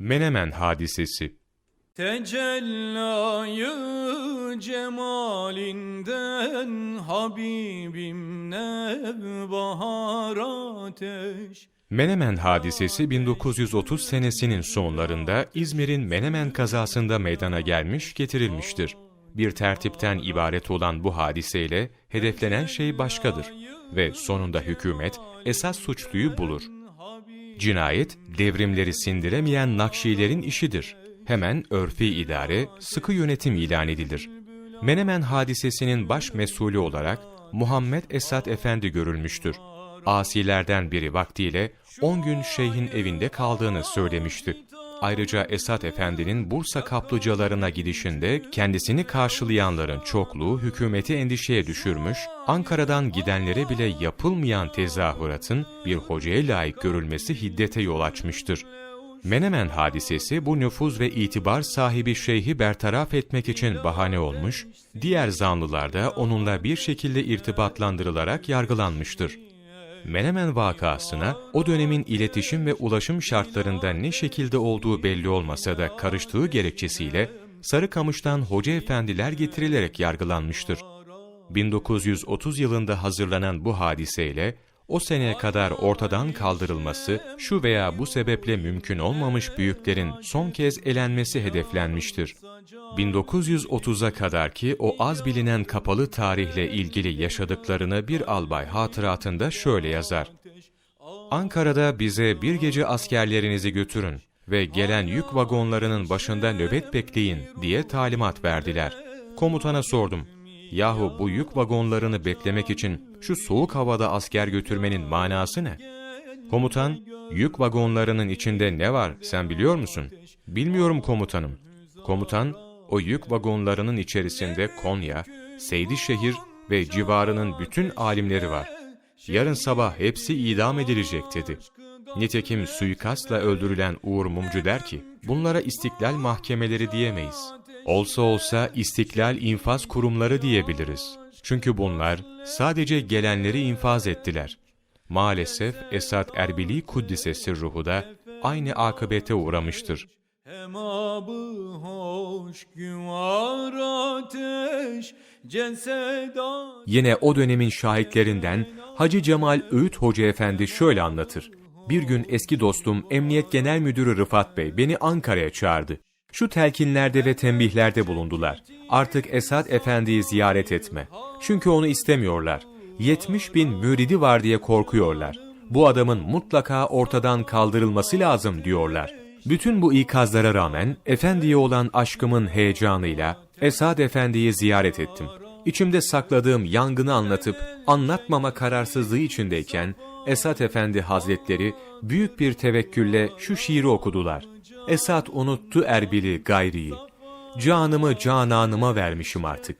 Menemen Hadisesi Tecellayı cemalinden Habibim nevbahar ateş Menemen hadisesi 1930 senesinin sonlarında İzmir'in Menemen kazasında meydana gelmiş getirilmiştir. Bir tertipten ibaret olan bu hadiseyle hedeflenen şey başkadır ve sonunda hükümet esas suçluyu bulur. Cinayet, devrimleri sindiremeyen Nakşilerin işidir. Hemen örfi idare, sıkı yönetim ilan edilir. Menemen hadisesinin baş mesulü olarak Muhammed Esad Efendi görülmüştür. Asilerden biri vaktiyle 10 gün şeyhin evinde kaldığını söylemişti. Ayrıca Esad Efendi'nin Bursa kaplıcalarına gidişinde kendisini karşılayanların çokluğu hükümeti endişeye düşürmüş, Ankara'dan gidenlere bile yapılmayan tezahüratın bir hocaya layık görülmesi hiddete yol açmıştır. Menemen hadisesi bu nüfuz ve itibar sahibi şeyhi bertaraf etmek için bahane olmuş, diğer zanlılar da onunla bir şekilde irtibatlandırılarak yargılanmıştır. Menemen vakasına o dönemin iletişim ve ulaşım şartlarında ne şekilde olduğu belli olmasa da karıştığı gerekçesiyle Sarıkamış'tan hoca efendiler getirilerek yargılanmıştır. 1930 yılında hazırlanan bu hadiseyle o seneye kadar ortadan kaldırılması şu veya bu sebeple mümkün olmamış büyüklerin son kez elenmesi hedeflenmiştir. 1930'a kadar ki o az bilinen kapalı tarihle ilgili yaşadıklarını bir albay hatıratında şöyle yazar. Ankara'da bize bir gece askerlerinizi götürün ve gelen yük vagonlarının başında nöbet bekleyin diye talimat verdiler. Komutana sordum. Yahu bu yük vagonlarını beklemek için şu soğuk havada asker götürmenin manası ne? Komutan, yük vagonlarının içinde ne var sen biliyor musun? Bilmiyorum komutanım. Komutan, o yük vagonlarının içerisinde Konya, Seydişehir ve civarının bütün alimleri var. Yarın sabah hepsi idam edilecek dedi. Nitekim suikastla öldürülen Uğur Mumcu der ki, bunlara istiklal mahkemeleri diyemeyiz. Olsa olsa istiklal infaz kurumları diyebiliriz. Çünkü bunlar sadece gelenleri infaz ettiler. Maalesef Esad Erbili Kuddisesi ruhu da aynı akıbete uğramıştır. Hem abı hoş güvar ateş Ceseda Yine o dönemin şahitlerinden Hacı Cemal Öğüt Hoca Efendi şöyle anlatır. Bir gün eski dostum Emniyet Genel Müdürü Rıfat Bey beni Ankara'ya çağırdı. Şu telkinlerde ve tembihlerde bulundular. Artık Esad Efendi'yi ziyaret etme. Çünkü onu istemiyorlar. 70 bin müridi var diye korkuyorlar. Bu adamın mutlaka ortadan kaldırılması lazım diyorlar. Bütün bu ikazlara rağmen Efendi'ye olan aşkımın heyecanıyla Esad Efendi'yi ziyaret ettim. İçimde sakladığım yangını anlatıp anlatmama kararsızlığı içindeyken Esad Efendi Hazretleri büyük bir tevekkülle şu şiiri okudular. Esad unuttu Erbil'i gayriyi. Canımı cananıma vermişim artık.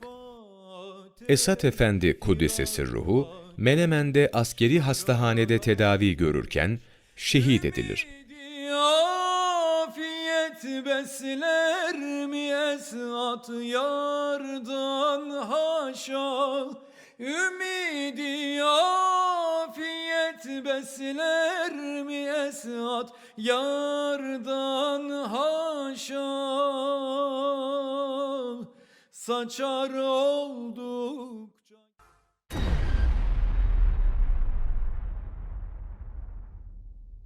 Esat Efendi Kuddisesi ruhu, Menemen'de askeri hastahanede tedavi görürken şehit edilir. Afiyet besler mi esat yardan haşa Ümidi afiyet besler mi esat yardan haşa Saçar oldu